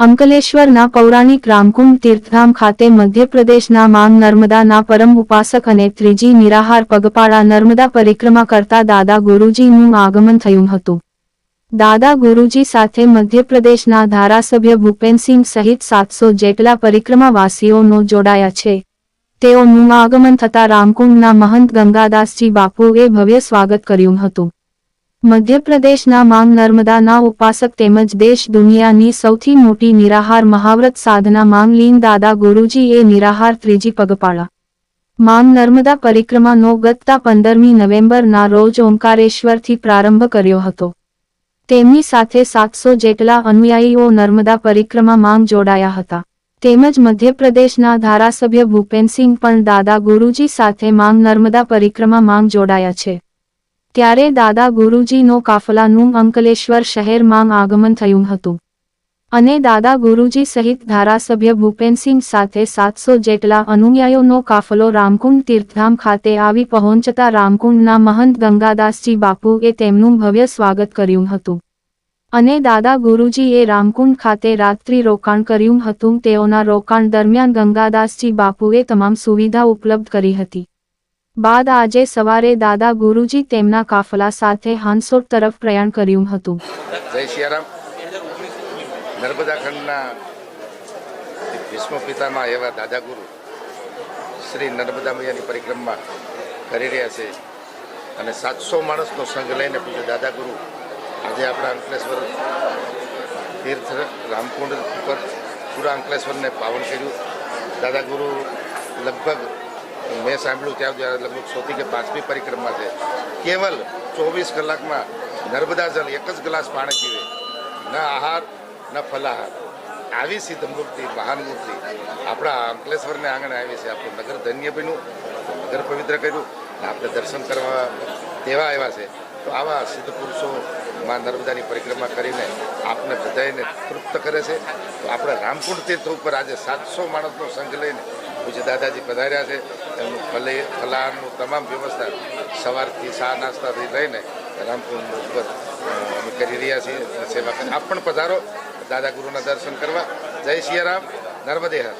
અંકલેશ્વરના પૌરાણિક રામકુંડ તીર્થધામ ખાતે મધ્યપ્રદેશના માંગ નર્મદાના પરમ ઉપાસક અને ત્રીજી નિરાહાર પગપાળા નર્મદા પરિક્રમા કરતા દાદા ગુરુજીનું આગમન થયું હતું. દાદા ગુરુજી સાથે મધ્યપ્રદેશના ધારાસભ્ય ભૂપેનસિંહ સહિત સાતસો જેટલા પરિક્રમાવાસીઓનો જોડાયા છે. તેઓનું આગમન થતા રામકુંડના મહંત ગંગાદાસજી બાપુએ ભવ્ય સ્વાગત કર્યું હતું. મધ્યપ્રદેશના માંગ નર્મદાના ઉપાસક તેમજ દેશ દુનિયાની સૌથી મોટી નિરાહાર મહાવ્રત સાધના માંગ લીન દાદા ગુરુજીએ નિરાહાર ત્રીજી પગપાળા. માંગ નર્મદા પરિક્રમાનો ગતતા પંદરમી નવેમ્બરના રોજ ઓમકારેશ્વરથી પ્રારંભ કર્યો હતો. તેમની સાથે સાતસો જેટલા અનુયાયીઓ નર્મદા પરિક્રમા માંગ જોડાયા હતા. તેમજ મધ્યપ્રદેશના ધારાસભ્ય ભૂપેન્સિંહ પણ દાદા ગુરુજી સાથે માંગ નર્મદા પરિક્રમા માંગ જોડાયા છે. ત્યારે દાદા ગુરુજીનો કાફલાનું અંકલેશ્વર શહેરમાં આગમન થયું હતું. અને દાદા ગુરુજી સહિત ધારાસભ્ય ભૂપેનસિંહ સાથે સાતસો જેટલા અનુયાયીઓનો કાફલો રામકુંડ તીર્થધામ ખાતે આવી પહોંચતા રામકુંડના મહંત ગંગાદાસજી બાપુએ તેમનું ભવ્ય સ્વાગત કર્યું હતું. અને દાદા ગુરુજીએ રામકુંડ ખાતે રાત્રિ રોકાણ કર્યું હતું. તેઓના રોકાણ દરમિયાન ગંગાદાસજી બાપુએ તમામ સુવિધા ઉપલબ્ધ કરી હતી. બાદ આજે સવારે દાદા ગુરુજી તેમના કાફલા સાથે હાંસોટ તરફ પ્રયાણ કર્યું હતું. જય સિયારામ નર્મદા ખંડના ભીષ્મ પિતામાં એવા દાદા ગુરુ શ્રી નર્મદા મૈયાની પરિક્રમા કરી રહ્યા છે અને સાતસો માણસનો સંઘ લઈને પૂછ્યું દાદા ગુરુ આજે આપણા અંકલેશ્વર તીર્થ રામકુંડ ઉપર પૂરા અંકલેશ્વરને પાવન કર્યું. દાદા ગુરુ લગભગ મેં સાંભળ્યું ત્યાં સુધી લગભગ ચોથી કે પાંચમી પરિક્રમા છે. કેવલ ચોવીસ કલાકમાં નર્મદા જળ એક જ ગ્લાસ પાણી પીવે. ન આહાર, ન ફલાહાર. આવી સિદ્ધ મૂર્તિ મહાન મૂર્તિ આપણા અંકલેશ્વરને આંગણે આવી છે. આપણું નગર ધન્ય બન્યું, નગર પવિત્ર કર્યું આપણે દર્શન કરવા તેવા આવ્યા છે. તો આવા સિદ્ધ પુરુષો માં નર્મદાની પરિક્રમા કરીને આપને બધાને તૃપ્ત કરે છે. તો આપણે રામકુંડ તીર્થ ઉપર આજે સાતસો માણસનો સંઘ લઈને પૂજ્ય દાદાજી પધાર્યા છે. એમનું ફલે ફલાહારનું તમામ વ્યવસ્થા સવારથી ચા નાસ્તાથી લઈને રામકુંડ ઉપર અમે કરી રહ્યા છીએ. સેવા કરી. આપ પણ પધારો. દાદા ગુરુના દર્શન કરવા. જય સિયારામ નર્મદે હર.